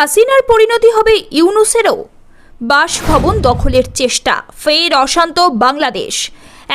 হাসিনার পরিণতি হবে ইউনুসেরও। বাসভবন দখলের চেষ্টা, ফের অশান্ত বাংলাদেশ।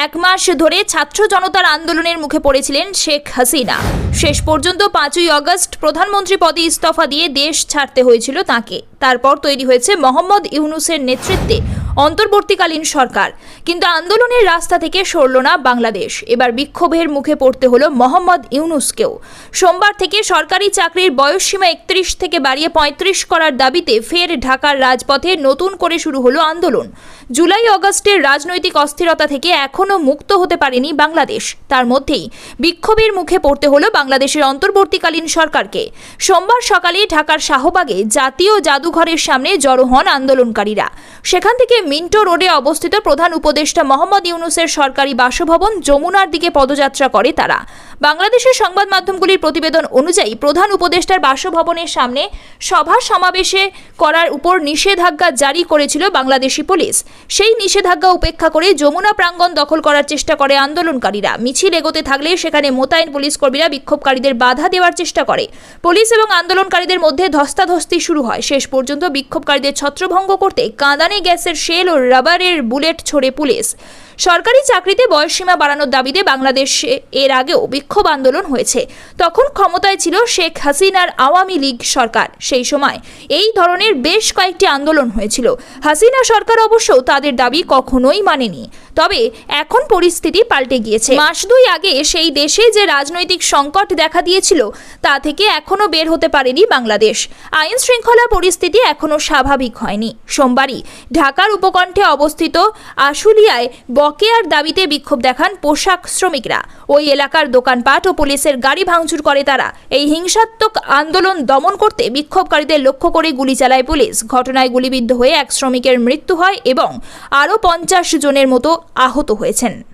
এক মাস ধরে ছাত্র জনতার আন্দোলনের মুখে পড়েছিলেন শেখ হাসিনা। শেষ পর্যন্ত পাঁচই অগস্ট প্রধানমন্ত্রী পদে ইস্তফা দিয়ে দেশ ছাড়তে হয়েছিল তাকে। তারপর তৈরি হয়েছে মোহাম্মদ ইউনুসের নেতৃত্বে অন্তর্বর্তীকালীন সরকার। কিন্তু আন্দোলনের রাস্তা থেকে সরল না বাংলাদেশ। এবার বিক্ষোভের মুখে পড়তে হলো মোহাম্মদ ইউনুসকেও। সোমবার থেকে সরকারি চাকরির বয়সসীমা একত্রিশ থেকে বাড়িয়ে পঁয়ত্রিশ করার দাবিতে ফের ঢাকার রাজপথে নতুন করে শুরু হলো আন্দোলন। জুলাই, অগস্টের রাজনৈতিক অস্থিরতা থেকে এখনও মুক্ত হতে পারেনি বাংলাদেশ। তার মধ্যেই বিক্ষোভের মুখে পড়তে হলো বাংলাদেশের অন্তর্বর্তীকালীন সরকারকে। সোমবার সকালে ঢাকার শাহবাগে জাতীয় জাদুঘরের সামনে জড়ো হন আন্দোলনকারীরা। সেখান থেকে মিন্টো রোডে অবস্থিত প্রধান উপদেষ্টা মোহাম্মদ ইউনুসের সরকারি বাসভবন যমুনার দিকে পদযাত্রা করে তারা। বাংলাদেশের সংবাদ মাধ্যমগুলির প্রতিবেদন অনুযায়ী প্রধান উপদেষ্টার বাসভবনের সামনে সভা সমাবেশে করার উপর নিষেধাজ্ঞা জারি করেছিল বাংলাদেশি পুলিশ। সেই নিষেধাজ্ঞা উপেক্ষা করে যমুনা প্রাঙ্গণ দখল করার চেষ্টা করে আন্দোলনকারীরা। মিছিল এগোতে থাকলে সেখানে মোতায়েন পুলিশ কর্মীরা বিক্ষোভকারীদের বাধা দেওয়ার চেষ্টা করে। পুলিশ এবং আন্দোলনকারীদের মধ্যে ধস্তাধস্তি শুরু হয়। শেষ পর্যন্ত বিক্ষোভকারীদের ছত্রভঙ্গ করতে কাঁদানে গ্যাসের শেল ও রাবারের বুলেট ছোড়ে পুলিশ। সরকারি চাকরিতে বয়সসীমা বাড়ানোর দাবিতে বাংলাদেশে এর আগেও বিক্ষোভ আন্দোলন হয়েছে। তখন ক্ষমতায় ছিল শেখ হাসিনার আওয়ামী লীগ সরকার। সেই সময় এই ধরনের বেশ কয়েকটি আন্দোলন হয়েছিল। হাসিনা সরকার অবশ্য তাদের দাবি কখনোই মানেনি। তবে এখন পরিস্থিতি পাল্টে গিয়েছে। মাস দুই আগে সেই দেশে যে রাজনৈতিক সংকট দেখা দিয়েছিল, তা থেকে এখনও বের হতে পারেনি বাংলাদেশ। আইন শৃঙ্খলা পরিস্থিতি এখনও স্বাভাবিক হয়নি। সোমবারই ঢাকার উপকণ্ঠে অবস্থিত আশুলিয়ায় বকেয়ার দাবিতে বিক্ষোভ দেখান পোশাক শ্রমিকরা। ওই এলাকার দোকানপাট ও পুলিশের গাড়ি ভাঙচুর করে তারা। এই হিংসাত্মক আন্দোলন দমন করতে বিক্ষোভকারীদের লক্ষ্য করে গুলি চালায় পুলিশ। ঘটনায় গুলিবিদ্ধ হয়ে এক শ্রমিকের মৃত্যু হয় এবং আরও পঞ্চাশ জনের মতো আহত হয়েছেন।